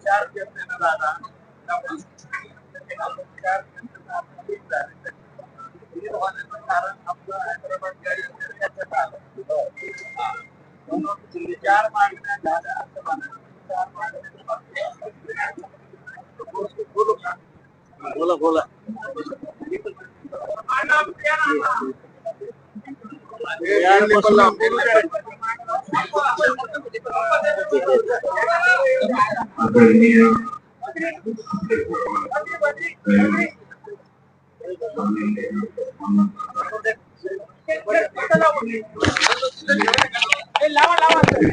चार घेतले चार घेतले मागण्या झाल्या असं म्हणायचं. चार मागण्या बोलू का? बोला बोला आदरणीय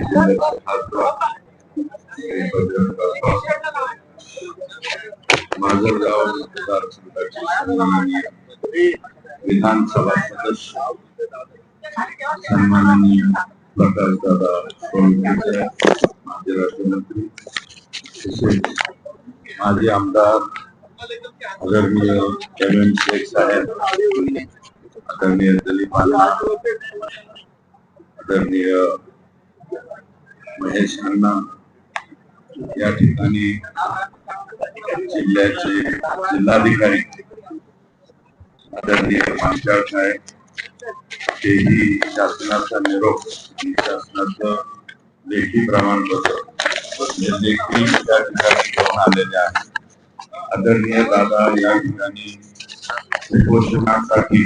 माझं मतदारसंघाचे सन्माननीय विधानसभा सदस्य सन्माननीय प्रकाशदादा माजी राज्यमंत्री तसेच माजी आमदार आदरणीय एम शेख साहेब आदरणीय दिलीप अण्णा आदरणीय महेश अण्णा या ठिकाणी जिल्ह्याचे जिल्हाधिकारी आदरणीय पांचाळ साहेब तेही शासनाचा निरोप आणि शासनाचं लेखी प्रमाणपत्र देखील त्या ठिकाणी घेऊन आलेले आहे. आदरणीय दादा या ठिकाणी उपोषणासाठी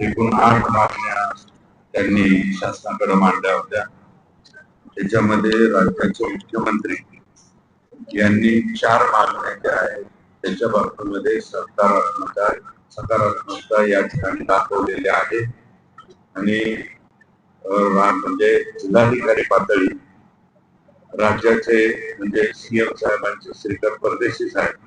एकूण आठ मागण्या त्यांनी शासनाकडे मांडल्या होत्या. त्याच्यामध्ये राज्याचे मुख्यमंत्री यांनी चार मागण्या ज्या आहेत त्याच्या बाबतीमध्ये सरकार सकारात्मकता सकारात्मकता या ठिकाणी दाखवलेली आहे. आणि म्हणजे जिल्हाधिकारी पातळी राज्याचे म्हणजे सीएम साहेबांचे श्रीकर परदेशी साहेब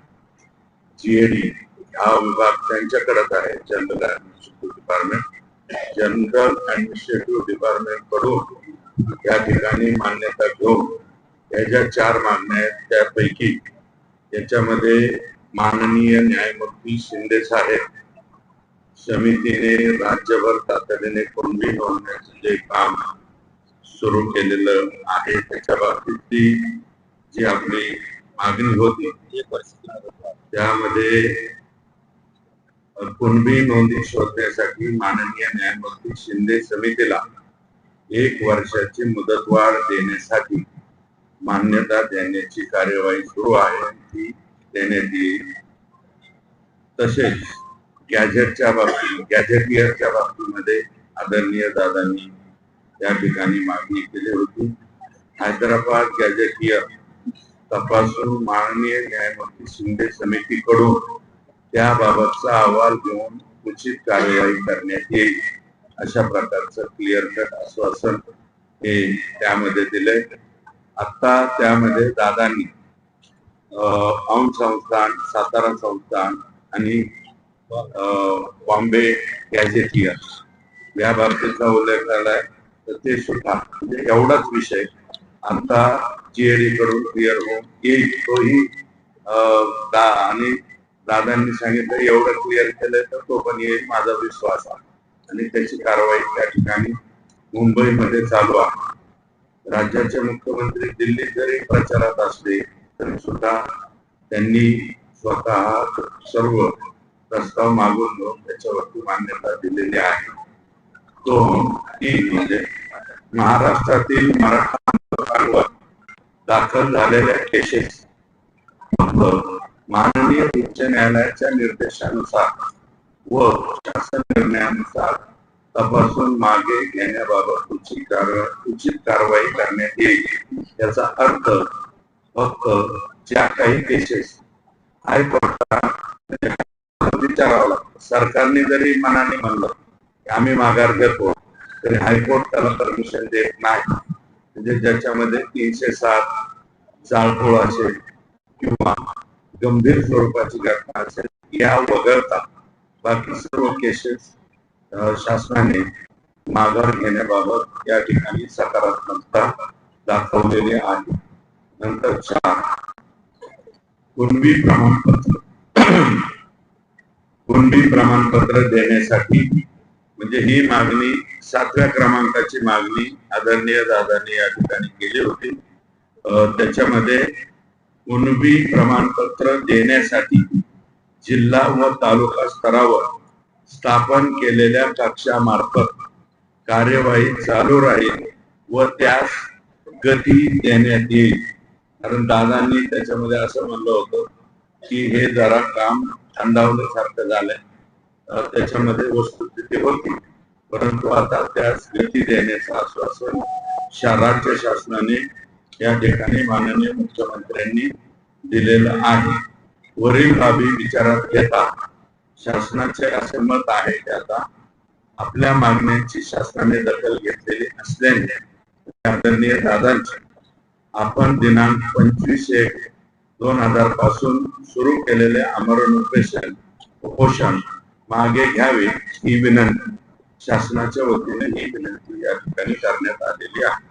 जीएडी हा विभाग त्यांच्याकडेच आहे general administrative department. General administrative डिपार्टमेंटकडून या ठिकाणी मान्यता घेऊन या ज्या चार मागण्या आहेत त्यापैकी याच्यामध्ये माननीय न्यायमूर्ती शिंदे साहेब समितीने राज्यभर तातडीने कोंडी नोंदण्याचं जे काम सुरू केलेलं आहे त्याच्या बाबतीतली जी आपली मागणी होती त्यामध्ये कुणबी नोंदी शोधण्यासाठी माननीय न्यायमूर्ती शिंदे समितीला एक वर्षाची मुदतवाढ देण्यासाठी मान्यता देण्याची कार्यवाही सुरू आहे ती देण्यात येईल तसेच गॅझेटच्या बाबतीत गॅझेटियरच्या बाबतीमध्ये आदरणीय दादांनी या ठिकाणी मागणी केली होती. हैदराबाद गॅझेटियर तपासून माननीय न्यायमूर्ती शिंदे समितीकडून त्याबाबतचा अहवाल घेऊन उचित कार्यवाही करण्यात येईल अशा प्रकारचं क्लिअर कट आश्वासन हे त्यामध्ये दिलंय. आता त्यामध्ये दादांनी औंध संस्थान सातारा संस्थान आणि बॉम्बे गॅझेटियर या बाबतीचा उल्लेख झालाय तर ते सुद्धा म्हणजे एवढाच विषय. आता जीएडी कडून क्लिअर होऊन येईल तोही अं, दा- आणि दादांनी सांगितलं एवढं क्लिअर केलंय तर तो पण येईल माझा विश्वास आहे. आणि त्याची कारवाई त्या ठिकाणी मुंबईमध्ये चालू आहे. राज्याचे मुख्यमंत्री दिल्लीत जरी प्रचारात असले तरी सुद्धा त्यांनी स्वतः सर्व प्रस्ताव मागून घेऊन त्याच्यावरती मान्यता दिलेली आहे. तो तीन म्हणजे महाराष्ट्रातील मराठा आंदोलकांवर दाखल झालेल्या केसेस. माननीय उच्च न्यायालयाच्या निर्देशानुसार व शासन निर्णयानुसार तपासून मागे घेण्याबाबत उचित कारवाई उचित कारवाई करण्यात येईल. याचा अर्थ फक्त ज्या काही केसेस हायकोर्टात विचारावं लागतं. सरकारने जरी मनाने म्हणलं की आम्ही माघार घेतो तरी हायकोर्ट त्याला परमिशन देत नाही. म्हणजे ज्याच्यामध्ये तीनशे सात जाळपोळ असेल किंवा गंभीर स्वरूपाची घटना असेल या वगळता बाकी सर्व केसेस शासनाने माघार घेण्याबाबत या ठिकाणी सकारात्मकता दाखवलेली आहे. नंतर चार प्रमाणपत्र कुंडी प्रमाणपत्र देण्यासाठी. म्हणजे ही मागणी सातव्या क्रमांकाची मागणी आदरणीय दादांनी या ठिकाणी केली होती. त्याच्यामध्ये कुणबी प्रमाणपत्र देण्यासाठी जिल्हा व तालुका स्तरावर स्थापन केलेल्या कक्षामार्फत कार्यवाही चालू राहील व त्यास गती देण्यात येईल. कारण दादांनी त्याच्यामध्ये असं म्हणलं होतं की हे जरा काम सारखं झालंय. त्याच्यामध्ये वस्तुस्थिती होती. परंतु आता त्यास गती देण्याचं आश्वासन राज्य शासनाने या ठिकाणी माननीय मुख्यमंत्र्यांनी दिलेलं आहे. वरील बाबी विचारात घेता. शासनाचे असे मत आहे की आता आपल्या मागण्यांची शासनाने दखल घेतलेली असल्याने आदरणीय दादांची आपण दिनांक पंचवीस एक दोन हजारपासून सुरू केलेले आमरण उपोषण उपोषण मागे घ्यावे ही विनंती. शासनाच्या वतीने ही विनंती या ठिकाणी करण्यात आलेली आहे.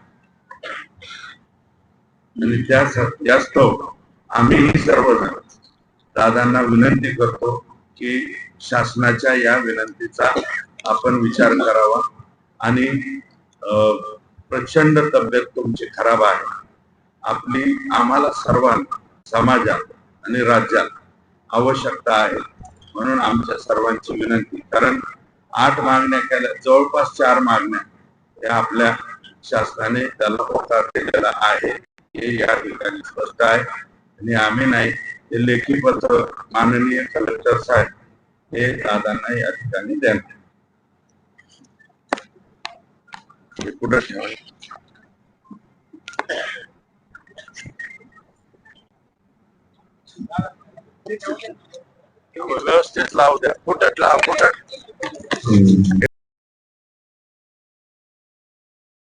आणि त्या यास्तव सर्वजण दादांना विनंती करतो की शासनाच्या या विनंतीचा आपण विचार करावा आणि अं, प्रचंड तब्येत तुमची खराब आहे. आपली आम्हाला सर्वांना समाजात आणि राज्यात आवश्यकता आहे. म्हणून आमच्या सर्वांची विनंती कारण आठ मागण्या केल्या जवळपास चार मागण्या या आपल्या शासनाने त्याला होकार दिलेला आहे. हे या ठिकाणी स्पष्ट आहे. आणि आम्ही नाही हे लेखी पत्र माननीय कलेक्टर साहेब हे दादांना या ठिकाणी द्यावे कुठं ठेवायचं? लावू द्या. कुठं लाव कुठं